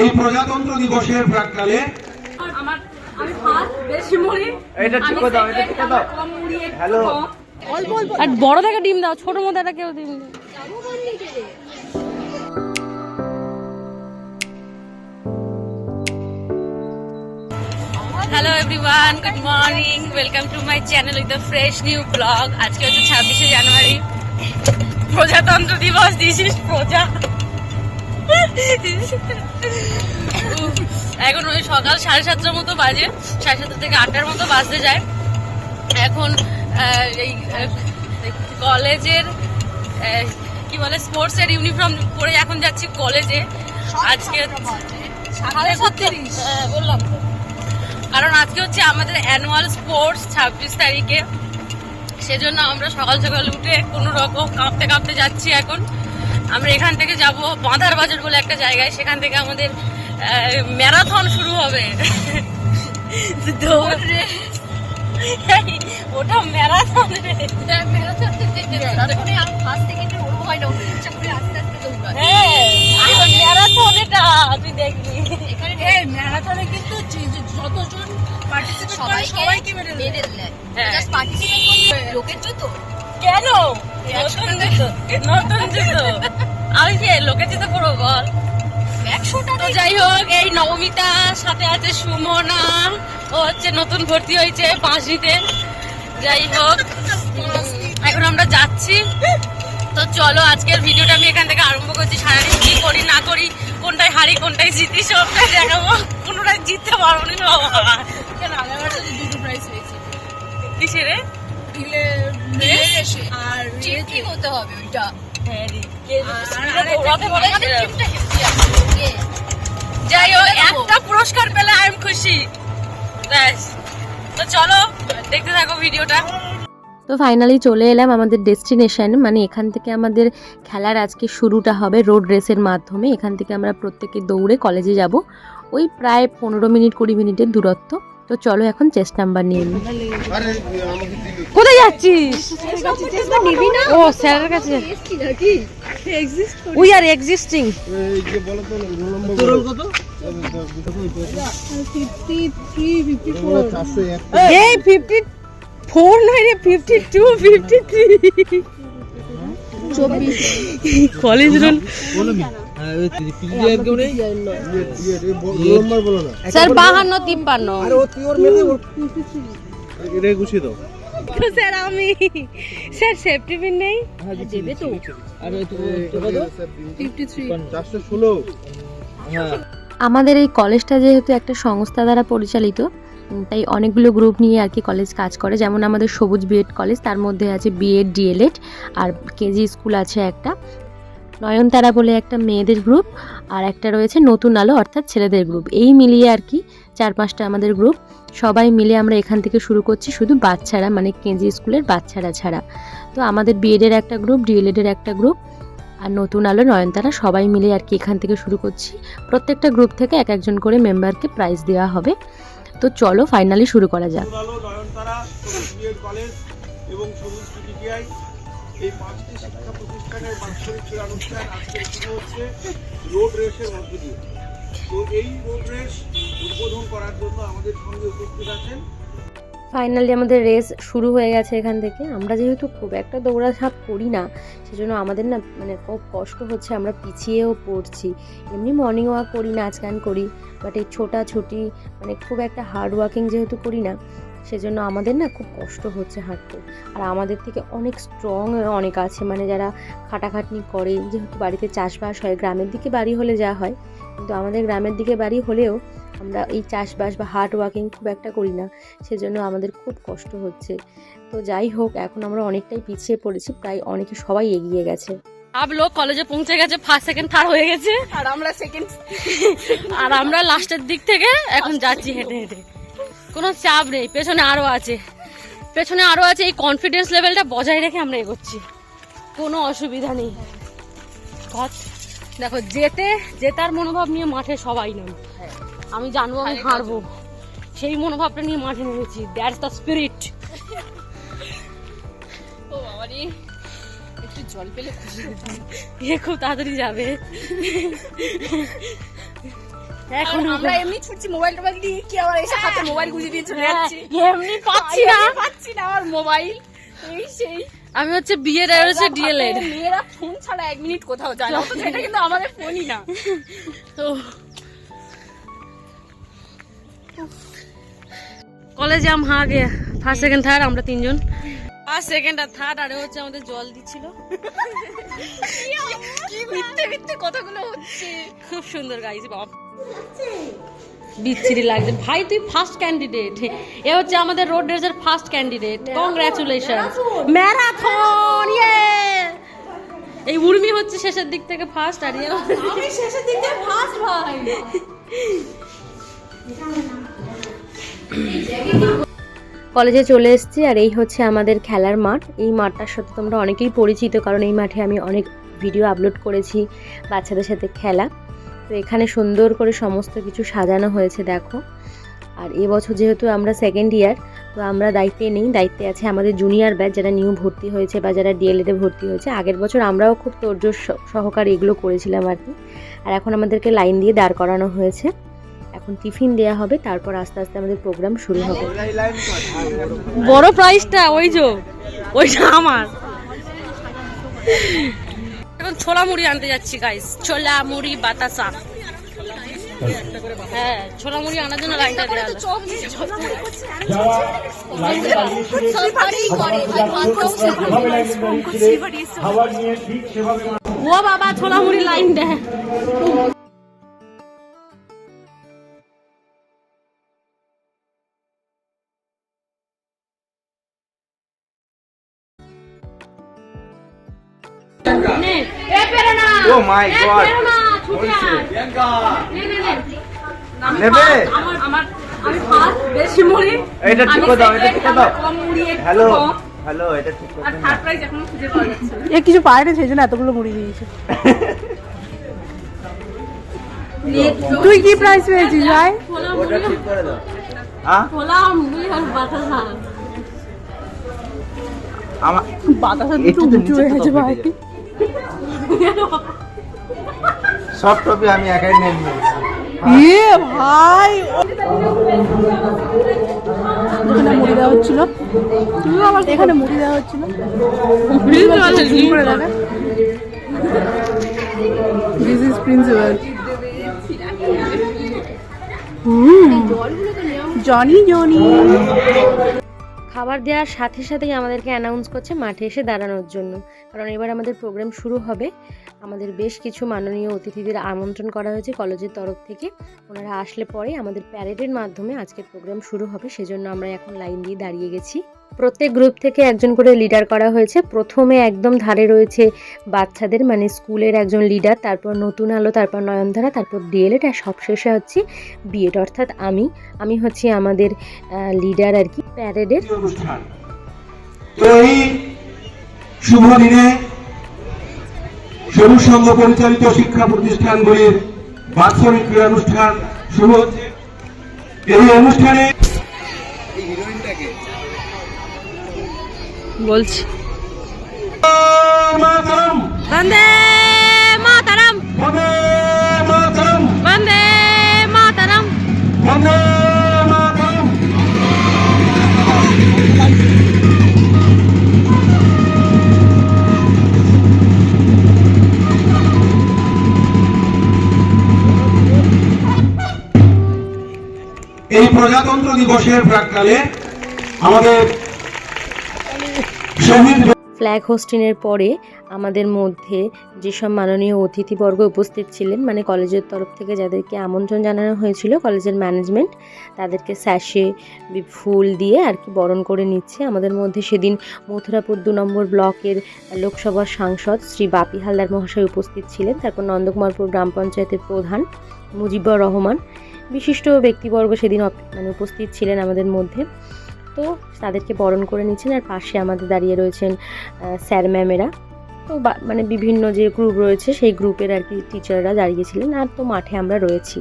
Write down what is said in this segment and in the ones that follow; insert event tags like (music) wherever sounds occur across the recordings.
এই প্রজাতন্ত্র দিবসের প্রাককালে আর বড় থেকে ডিম দাও ছোট মতো একটা কেউ ডিম দাও। Hello everyone good morning welcome to my channel with fresh new blog আজকে হচ্ছে ছাব্বিশে জানুয়ারি। প্রজাতন্ত্র দিবস দিস ইজ প্রজা। এখন ওই সকাল সাড়ে সাতটার মতো বাজে। সাড়ে সাতটা থেকে আটটার মতো বাজতে যায়। এখন এই কলেজের কি বলে স্পোর্টস এর ইউনিফর্ম পরে এখন যাচ্ছি কলেজে। আজকে সাড়ে সাতত্রিশ বললাম। কারণ আজকে হচ্ছে আমাদের অ্যানুয়াল স্পোর্টস ছাব্বিশ তারিখে। সেজন্য আমরা সকাল সকাল উঠে কোনো রকম কাঁপতে কাঁপতে যাচ্ছি এখন। আমরা এখান থেকে যাব বাঁধার বাজার বলে একটা জায়গায়। সেখান থেকে আমাদের ম্যারাথন শুরু হবে। দৌড়। ওটা ম্যারাথন হ্যাঁ মেডেল হ্যাঁ। লোকের জুতো? কেন? নতুন জুতো। নতুন জুতো। আমি কি? লোকে যেতে পারব বল। তো যাই হোক এই নবমিতা সাথে আছে সুমনা। ও হচ্ছে নতুন ভর্তি হয়েছে পাঁচনিতে যাই হোক এখন আমরা যাচ্ছি। তো চলো আজকের ভিডিওটা আমি এখান থেকে আরম্ভ করছি। সারাদিন কি করি না করি কোনটায় হারি কোনটায় জিতি সবটাই দেখাবো। কোনটায় জিততে পারব না বাবা। পুরস্কার পেলে খুশি। তো চলো, দেখতে থাকো ভিডিওটা। তো ফাইনালি চলে এলাম আমাদের ডেস্টিনেশন মানে এখান থেকে আমাদের খেলার আজকে শুরুটা হবে রোড রেসের মাধ্যমে। এখান থেকে আমরা প্রত্যেকে দৌড়ে কলেজে যাব। ওই প্রায় পনেরো মিনিট কুড়ি মিনিটের দূরত্ব। তো চলো এখন চেস্ট নাম্বার নিয়ে নিই কোথায় যাচ্ছিস? ও স্যারের কাছে উই আর এক্সিস্টিং এই ফিফটি ফোর নয় রে fifty two fifty three college roll sir বাহান্ন তিপ্পান্ন। তো। স্যার আমি স্যার সেফটি পিন নেই? দেবে তো। আমাদের এই কলেজটা যেহেতু একটা সংস্থা দ্বারা পরিচালিত তাই অনেকগুলো গ্রুপ নিয়ে আর কি কলেজ কাজ করে। যেমন আমাদের সবুজ বিএড কলেজ তার মধ্যে আছে বিএড ডিএলএড আর কেজি স্কুল আছে একটা। নয়নতারা বলে একটা মেয়েদের গ্রুপ আর একটা রয়েছে নতুন আলো অর্থাৎ ছেলেদের গ্রুপ এই মিলিয়ে আর কি চার পাঁচটা আমাদের গ্রুপ সবাই মিলে আমরা এখান থেকে শুরু করছি শুধু বাচ্চারা মানে কেজি স্কুলের বাচ্চারা ছাড়া। তো আমাদের বিএডের একটা গ্রুপ ডিএলএডের একটা গ্রুপ আর নতুন আলো নয়নতারা সবাই মিলে আর কি এখান থেকে শুরু করছি। প্রত্যেকটা গ্রুপ থেকে এক একজন করে মেম্বারকে প্রাইজ দেওয়া হবে। তো চলো ফাইনালি শুরু করা যাক। এবং সবুজ এই পাঁচটি শিক্ষা অনুষ্ঠান আজকে শুরু হচ্ছে রোড রেসের মধ্য দিয়ে। তো এই রোড রেস উদ্বোধন করার জন্য আমাদের সঙ্গে উপস্থিত আছেন। ফাইনালি আমাদের রেস শুরু হয়ে গেছে এখান থেকে। আমরা যেহেতু খুব একটা দৌড়াঝাঁপ করি না, সেজন্য আমাদের না মানে খুব কষ্ট হচ্ছে, আমরা পিছিয়েও পড়ছি। এমনি মর্নিং ওয়াক করি, নাচ গান করি বাট এই ছোটাছুটি মানে খুব একটা হার্ড ওয়ার্কিং যেহেতু করি না সেজন্য আমাদের না খুব কষ্ট হচ্ছে হাঁটতে। আর আমাদের থেকে অনেক স্ট্রং অনেক আছে মানে যারা খাটাখাটনি করে যেহেতু বাড়িতে চাষবাস হয় গ্রামের দিকে বাড়ি হলে যা হয় কিন্তু আমাদের গ্রামের দিকে বাড়ি হলেও আমরা এই চাষবাস বা হার্ড ওয়ার্কিং খুব একটা করি না সেজন্য আমাদের খুব কষ্ট হচ্ছে। তো যাই হোক এখন আমরা অনেকটাই পিছিয়ে পড়েছি প্রায় অনেকে সবাই এগিয়ে গেছে। সব লোক কলেজে পৌঁছে গেছে ফার্স্ট সেকেন্ড থার্ড হয়ে গেছে। আর আমরা সেকেন্ড (laughs) আর আমরা লাস্টের দিক থেকে এখন যাচ্ছি হেঁটে হেঁটে। কোনো চাপ নেই পেছনে আরও আছে। পেছনে আরও আছে এই কনফিডেন্স লেভেলটা বজায় রেখে আমরা এগোচ্ছি। কোনো অসুবিধা নেই। দেখো যেতে জেতার মনোভাব নিয়ে মাঠে সবাই নেই। আমি জানব আমি হারবো। সেই মনোভাবটা নিয়ে মাঠে নেমেছি। দ্যাটস দ্য স্পিরিট ও বাবারে একটু জল পেলে খুব তাড়াতাড়ি যাবে। এখন আমরা এমনি ছুটছি মোবাইল টোবাইল দিয়ে কি আবার এসে হাতে মোবাইল গুঁজে দিয়ে চলে যাচ্ছি। এমনি পাচ্ছি না। পাচ্ছি না আমার মোবাইল এই সেই। আমি হচ্ছে বিয়ের আর হচ্ছে ডিএলএড মেয়েরা ফোন ছাড়া এক মিনিট কোথাও যায় না। এটা কিন্তু আমাদের ফোনই না। তো কলেজে আম হা ফার্স্ট সেকেন্ড থার্ড আমরা তিনজন। ফার্স্ট সেকেন্ড আর থার্ড আরে হচ্ছে আমাদের জল দিচ্ছিল। কি মিথ্যে মিথ্যে কথাগুলো হচ্ছে। খুব সুন্দর গাইছে বাপ। বিচ্ছিরি লাগছে। ভাই তুই ফার্স্ট ক্যান্ডিডেট এ হচ্ছে আমাদের রোড রেসের ফার্স্ট ক্যান্ডিডেট কংগ্রাচুলেশন ম্যারাথন ইয়ে এই উর্মি হচ্ছে শেষের দিক থেকে ফার্স্ট আর ইয়ে আমি শেষের দিকে ফার্স্ট ভাই। (laughs) কলেজে চলে এসেছি আর এই হচ্ছে আমাদের খেলার মাঠ। এই মাঠটার সাথে তোমরা অনেকেই পরিচিত, কারণ এই মাঠে আমি অনেক ভিডিও আপলোড করেছি বাচ্চাদের সাথে খেলা। তো এখানে সুন্দর করে সমস্ত কিছু সাজানো হয়েছে, দেখো। আর এবছর যেহেতু আমরা সেকেন্ড ইয়ার তো আমরা দায়িত্বে নেই। দায়িত্বে আছে আমাদের জুনিয়র ব্যাচ যারা নিউ ভর্তি হয়েছে বা যারা ডিএলএতে ভর্তি হয়েছে। আগের বছর আমরাও খুব স- সহকারে এগুলো করেছিলাম আর কি। আর এখন আমাদেরকে লাইন দিয়ে দাঁড় করানো হয়েছে। এখন টিফিন দেওয়া হবে, তারপর আস্তে আস্তে আমাদের প্রোগ্রাম শুরু হবে। বড় প্রাইসটা ওই যে, ওইটা আমার। এখন ছোলা মুড়ি আনতে যাচ্ছি গাইস ছোলা মুড়ি, বাতাসা। হ্যাঁ ছোলা মুড়ি আনার জন্য লাইনটা দেওয়া ও বাবা, ছোলা মুড়ি লাইন দেয় ও মাই এ গড পেরে না, ছুটে আয়। নে, নে, নে। আমি নেবে? first, আমার আমার আমি ফার্স্ট বেশি মুড়ি। এটা ঠিক দাও এটা ঠিক দাও। হ্যালো হ্যালো এটা ঠিক আর থার্ড প্রাইজ এখনও খুঁজে পাওয়া যাচ্ছে না। এ কিছু পায় না এতগুলো মুড়ি দিয়েছে। (laughs) তুই কি প্রাইস পেয়েছিস ভাই? ওটা ঠিক করে দাও। হ্যাঁ ছোলা মুড়ি আর বাতাসা। আমার বাতাসা তো উঁচু হয়ে গেছে ভাই। সব টপি আমি একাই নিয়ে নিয়েছি। ইয়ে ভাই। এখানে মুড়ি দেওয়া হচ্ছিল। এখানে মুড়ি দেওয়া হচ্ছিল। কি this is principal Johnny Johnny. খাবার দেওয়ার সাথে সাথেই আমাদেরকে অ্যানাউন্স করছে মাঠে এসে দাঁড়ানোর জন্য। কারণ এবার আমাদের প্রোগ্রাম শুরু হবে। আমাদের বেশ কিছু মাননীয় অতিথিদের আমন্ত্রণ করা হয়েছে কলেজের তরফ থেকে। ওনারা আসলে পরে আমাদের প্যারেডের মাধ্যমে আজকের প্রোগ্রাম শুরু হবে। সেজন্য আমরা এখন লাইন দিয়ে দাঁড়িয়ে গেছি। প্রত্যেক গ্রুপ থেকে একজন করে লিডার করা হয়েছে। প্রথমে একদম ধারে রয়েছে বাচ্চাদের মানে স্কুলের একজন লিডার, তারপর নতুন আলো, তারপর নয়নধারা, তারপর ডিএলএড, আর সব সবশেষে হচ্ছে বিএড অর্থাৎ আমি। আমি হচ্ছি আমাদের লিডার আর কি, প্যারেডের। শুভ দিনে সবুজ সংঘ পরিচালিত শিক্ষা প্রতিষ্ঠানগুলির বাৎসরিক শুরু হচ্ছে। এই অনুষ্ঠানে বলছি। বন্দে মাতারাম। বন্দে মাতরম। এই প্রজাতন্ত্র দিবসের প্রাককালে আমাদের ফ্ল্যাগ হোস্টিংয়ের পরে আমাদের মধ্যে যেসব মাননীয় অতিথিবর্গ উপস্থিত ছিলেন মানে কলেজের তরফ থেকে যাদেরকে আমন্ত্রণ জানানো হয়েছিল, কলেজের ম্যানেজমেন্ট তাদেরকে স্যাশে ফুল দিয়ে আর কি বরণ করে নিচ্ছে। আমাদের মধ্যে সেদিন মথুরাপুর দু নম্বর ব্লকের লোকসভার সাংসদ শ্রী বাপি হালদার মহাশয় উপস্থিত ছিলেন, তারপর নন্দকুমারপুর গ্রাম পঞ্চায়েতের প্রধান মুজিবুর রহমান। বিশিষ্ট ব্যক্তিবর্গ সেদিন মানে উপস্থিত ছিলেন আমাদের মধ্যে। তো তাদেরকে বরণ করে নিচ্ছেন আর পাশে আমাদের দাঁড়িয়ে রয়েছেন স্যার ম্যামেরা তো মানে বিভিন্ন যে গ্রুপ রয়েছে, সেই গ্রুপের আর কি টিচাররা দাঁড়িয়েছিলেন আর তো মাঠে আমরা রয়েছি।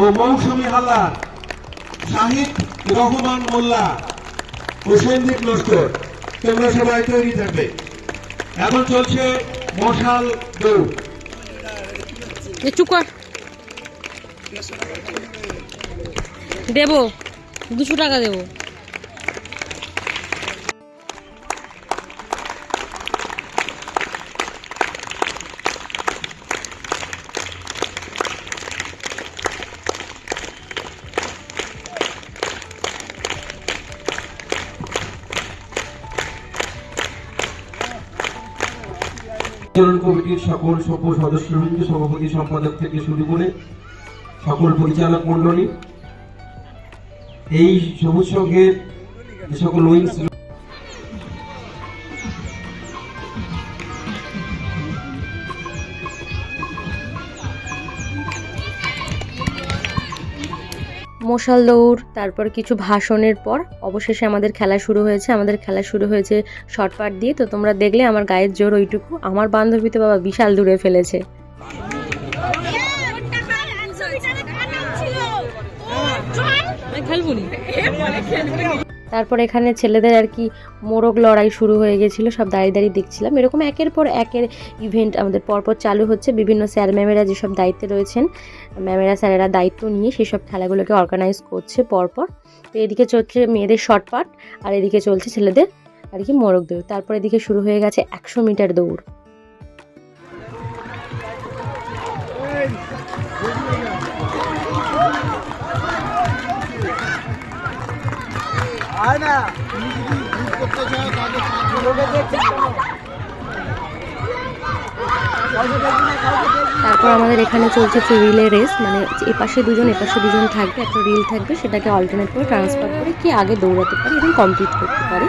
ও মৌসুমী হালদার, শাহিদ রহমান মোল্লা ও সন্দীপ লস্কর। তোমরা সবাই তৈরি থাকবে। এখন চলছে মশাল দৌড়। দেবো দুশো টাকা দেবো। পরিচালন কমিটির সকল সভ্য সদস্যবৃন্দ, সভাপতি সম্পাদক থেকে শুরু করে সকল পরিচালক মণ্ডলী, এই সবুজ সংঘের সকল উইংস মশাল দৌড়, তারপর কিছু ভাষণের পর অবশেষে আমাদের খেলা শুরু হয়েছে। আমাদের খেলা শুরু হয়েছে শর্টপাট দিয়ে। তো তোমরা দেখলে আমার গায়ের জোর ওইটুকু। আমার বান্ধবী তো বাবা বিশাল দূরে ফেলেছে। খেলব তারপর এখানে ছেলেদের আর কি মোরগ লড়াই শুরু হয়ে গেছিল, সব দাঁড়িয়ে দাঁড়িয়ে দেখছিলাম। এরকম একের পর একের ইভেন্ট আমাদের পরপর চালু হচ্ছে। বিভিন্ন স্যার ম্যামেরা যেসব দায়িত্বে রয়েছেন ম্যামেরা স্যারেরা দায়িত্ব নিয়ে সেসব খেলাগুলোকে অর্গানাইজ করছে পরপর। তো এদিকে চলছে মেয়েদের শর্টপাট আর এদিকে চলছে ছেলেদের আর কি মোরগ দৌড়। তারপর এদিকে শুরু হয়ে গেছে একশো মিটার দৌড়। তারপর আমাদের এখানে চলছে হচ্ছে রিলে রেস মানে এপাশে দুজন এপাশে দুজন থাকবে একটা রিল থাকবে সেটাকে অল্টারনেট করে ট্রান্সফার করে কি আগে দৌড়াতে পারে এবং কমপ্লিট করতে পারে।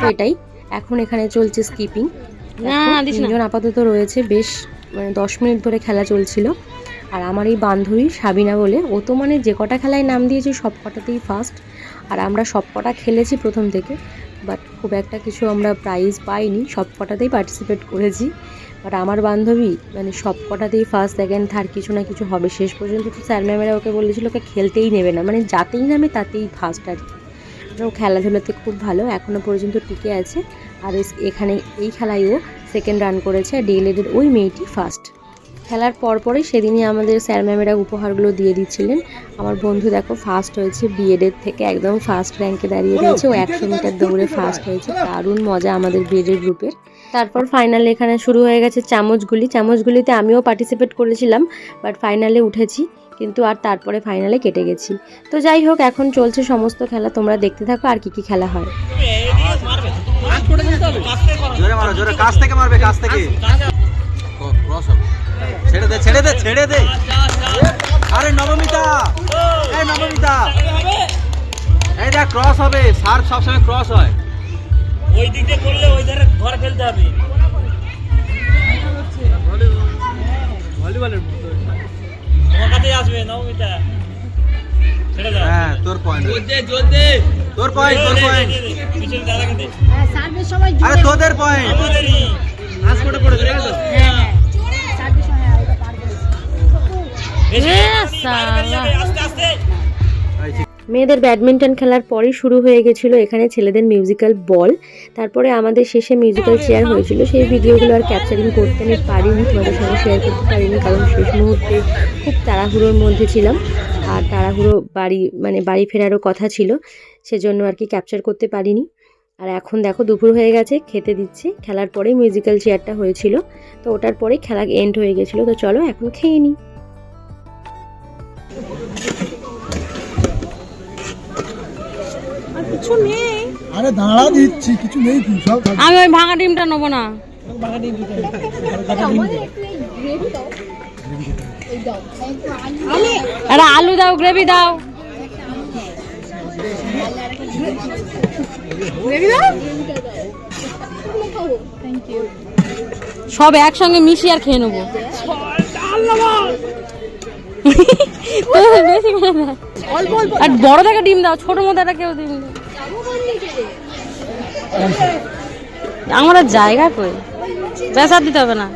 তো এটাই। এখন এখানে চলছে স্কিপিং না, দিস না। তিনজন আপাতত রয়েছে বেশ মানে দশ মিনিট ধরে খেলা চলছিল। আর আমার এই বান্ধবী সাবিনা বলে, ও তো মানে যে কটা খেলায় নাম দিয়েছে সব কটাতেই ফার্স্ট আর আমরা সব কটা খেলেছি প্রথম থেকে বাট খুব একটা কিছু আমরা প্রাইজ পাইনি, সব কটাতেই পার্টিসিপেট করেছি। বাট আমার বান্ধবী মানে সব কটাতেই ফার্স্ট সেকেন্ড থার্ড কিছু না কিছু হবে। শেষ পর্যন্ত তো স্যার ম্যামেরা ওকে বলেছিল ওকে খেলতেই নেবে না মানে যাতেই নামে তাতেই ফার্স্ট আর কি। ও খেলাধুলাতে খুব ভালো এখনও পর্যন্ত টিকে আছে। আর এখানে এই খেলায় ও সেকেন্ড রান করেছে, আর ডিএলএডের ওই মেয়েটি ফার্স্ট খেলার পরপরই সেদিনই আমাদের স্যার ম্যামেরা উপহারগুলো দিয়ে দিচ্ছিলেন। আমার বন্ধু দেখো ফার্স্ট হয়েছে বিএডের থেকে একদম ফার্স্ট র্যাঙ্কে দাঁড়িয়ে রয়েছে। ও একশো মিটার দৌড়ে ফার্স্ট হয়েছে। দারুণ মজা আমাদের বিএডের গ্রুপের তারপর ফাইনালে এখানে শুরু হয়ে গেছে চামচগুলি চামচগুলিতে আমিও পার্টিসিপেট করেছিলাম বাট ফাইনালে উঠেছি কিন্তু আর তারপরে ফাইনালে কেটে গেছি। তো যাই হোক এখন চলছে সমস্ত খেলা। তোমরা দেখতে থাকো আর কি কি খেলা হয়। জোরে মারো জোরে। কাছ থেকে মারবে কাছ থেকে। ক্রস হবে। ছেড়ে দে ছেড়ে দে ছেড়ে দে। আরে নবমিতা এই নবমিতা। এই দেখ ক্রস হবে সার্ভ সবসময় ক্রস হয়। ওই দিক দিয়ে করলে ওই ধারে ঘরে ফেলতে হবে। তোমার কাছেই আসবে নবমিতা। হ্যাঁ তোর পয়েন্ট তোর পয়েন্ট তোর পয়েন্ট দে আরে তোদের পয়েন্ট আমাদেরই বেশি মারবে যাবে, আস্তে মেয়েদের ব্যাডমিন্টন খেলার পরেই শুরু হয়ে গেছিল এখানে ছেলেদের মিউজিক্যাল বল তারপরে আমাদের শেষে মিউজিক্যাল চেয়ার হয়েছিল। সেই ভিডিওগুলো আর ক্যাপচারিং করতে আমি পারিনি, তোমাদের সঙ্গে শেয়ার করতে পারিনি, কারণ শেষ মুহূর্তে খুব তাড়াহুড়োর মধ্যে ছিলাম। আর তাড়াহুড়ো বাড়ি মানে বাড়ি ফেরারও কথা ছিল, সেজন্য আর কি ক্যাপচার করতে পারিনি। আর এখন দেখো দুপুর হয়ে গেছে, খেতে দিচ্ছে। খেলার পরেই মিউজিক্যাল চেয়ারটা হয়েছিল। তো ওটার পরেই খেলা এন্ড হয়ে গেছিল। তো চলো এখন খেয়ে নিই কিছু নেই। আরে দাঁড়া দিচ্ছি কিছু নেই কি সব আমি ওই ভাঙা ডিমটা নেব না। আরে আলু? দাও গ্রেভি দাও। সব একসঙ্গে মিশিয়ে আর খেয়ে নেব। আর বড় থেকে ডিম দাও, ছোট মতো একটা কেউ ডিম দাও। আমার জায়গা কই? বেসার দিতে হবে না।